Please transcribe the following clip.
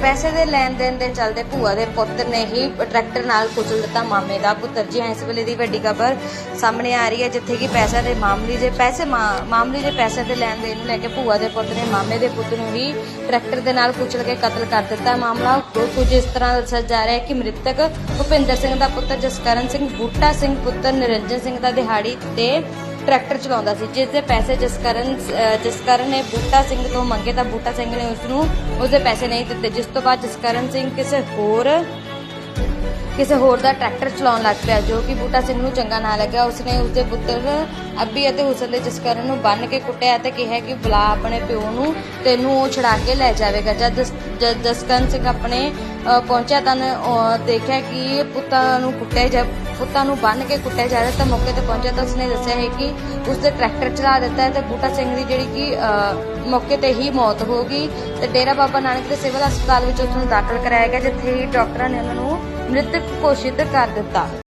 ਪੈਸੇ ਦੇ ਲੈਣ ਦੇਣ ਦੇ ਚੱਲਦੇ ਭੂਆ ਦੇ ਪੁੱਤ ਨੇ ਹੀ ਟਰੈਕਟਰ ਨਾਲ ਕੁਚਲ ਦਿੱਤਾ ਮਾਮੇ ਦਾ। ਪੁੱਤਰ ਜੀ, ਇਸ ਵੇਲੇ ਦੀ ਵੱਡੀ ਖਬਰ ਸਾਹਮਣੇ ਆ ਰਹੀ ਹੈ, ਜਿੱਥੇ ਕਿ ਪੈਸੇ ਦੇ ਮਾਮਲੇ ਦੇ ਪੈਸੇ ਮਾਮਲੇ ਦੇ ਪੈਸੇ ਦੇ ਲੈਣ ਦੇਣ ਨੂੰ ਲੈ ਕੇ ਭੂਆ ਦੇ ਪੁੱਤ ਨੇ ਮਾਮੇ ਦੇ ਪੁੱਤ ਨੂੰ ਹੀ ਟਰੈਕਟਰ ਦੇ ਨਾਲ ਕੁਚਲ ਕੇ ਕਤਲ ਕਰ ਦਿੱਤਾ। ਮਾਮਲਾ ਕੁ- ਕੁਝ ਇਸ ਤਰ੍ਹਾਂ ਦੱਸਿਆ ਜਾ ਰਿਹਾ ਹੈ ਕਿ ਮ੍ਰਿਤਕ ਭੁਪਿੰਦਰ ਸਿੰਘ ਦਾ ਪੁੱਤਰ ਜਸਕਰਨ ਸਿੰਘ, ਬੂਟਾ ਸਿੰਘ ਪੁੱਤਰ, ਨਿਰੰਜਨ ਸਿੰਘ ਦਾ ਦਿਹਾੜੀ ਤੇ ਟਰੈਕਟਰ ਚਲਾਉਂਦਾ ਸੀ ਜਿਸ ਦੇ ਪੈਸੇ ਜਸਕਰਨ ਜਸਕਰਨ ਨੇ ਬੂਟਾ ਸਿੰਘ ਤੋਂ ਮੰਗੇ ਤਾਂ ਬੂਟਾ ਸਿੰਘ ਨੇ ਉਸ ਨੂੰ ਉਸਦੇ ਪੈਸੇ ਨਹੀਂ ਦਿੱਤੇ, ਜਿਸ ਤੋਂ ਬਾਅਦ ਜਸਕਰਨ ਸਿੰਘ ਕਿਸੇ ਹੋਰ ਕਿਸੇ ਹੋਰ ਦਾ ਟਰੈਕਟਰ ਚਲਾਉਣ ਲੱਗ ਪਿਆ, ਜੋ ਕਿ ਬੂਟਾ ਸਿੰਘ ਨੂੰ ਚੰਗਾ ਨਾ ਲੱਗਿਆ। ਉਸਨੇ ਉਸਦੇ ਪੁੱਤਰ ਅੱਬੀ ਅਤੇ ਹੁਸਨ ਦੇ ਜਸਕਰਨ ਨੂੰ ਬੰਨ ਕੇ ਕੁੱਟਿਆ ਤੇ ਕਿਹਾ ਕਿ ਬੁਲਾ ਆਪਣੇ ਪਿਓ ਨੂੰ, ਤੈਨੂੰ ਉਹ ਛੁਡਾ ਕੇ ਲੈ ਜਾਵੇਗਾ। ਜਦ ਜਸਕਰਨ ਸਿੰਘ ਆਪਣੇ ਪਹੁੰਚਿਆ ਤਾਂ ਦੇਖਿਆ ਕਿ ਪੁੱਤਾਂ ਨੂੰ ਕੁੱਟਿਆ ਜਾ, ਪੁੱਤਾਂ ਨੂੰ ਬੰਨ ਕੇ ਕੁੱਟਿਆ ਜਾ ਰਿਹਾ ਤਾਂ ਮੌਕੇ ਤੇ ਪਹੁੰਚਿਆ ਤਾਂ ਉਸਨੇ ਦੱਸਿਆ ਹੈ ਕਿ ਉਸਦੇ ਟਰੈਕਟਰ ਚਲਾ ਦਿੱਤਾ ਹੈ ਤੇ ਬੂਟਾ ਸਿੰਘ ਦੀ ਜਿਹੜੀ ਕਿ ਮੌਕੇ ਤੇ ਹੀ ਮੌਤ ਹੋ ਗਈ ਤੇ ਡੇਰਾ ਬਾਬਾ ਨਾਨਕ ਦੇ ਸਿਵਲ ਹਸਪਤਾਲ ਵਿੱਚ ਉਸ ਨੂੰ ਦਾਖਲ ਕਰਾਇਆ ਗਿਆ, ਜਿੱਥੇ ਡਾਕਟਰਾਂ ਨੇ ਉਹਨਾਂ ਨੂੰ ਮ੍ਰਿਤਕ ਘੋਸ਼ਿਤ ਕਰ ਦਿੱਤਾ।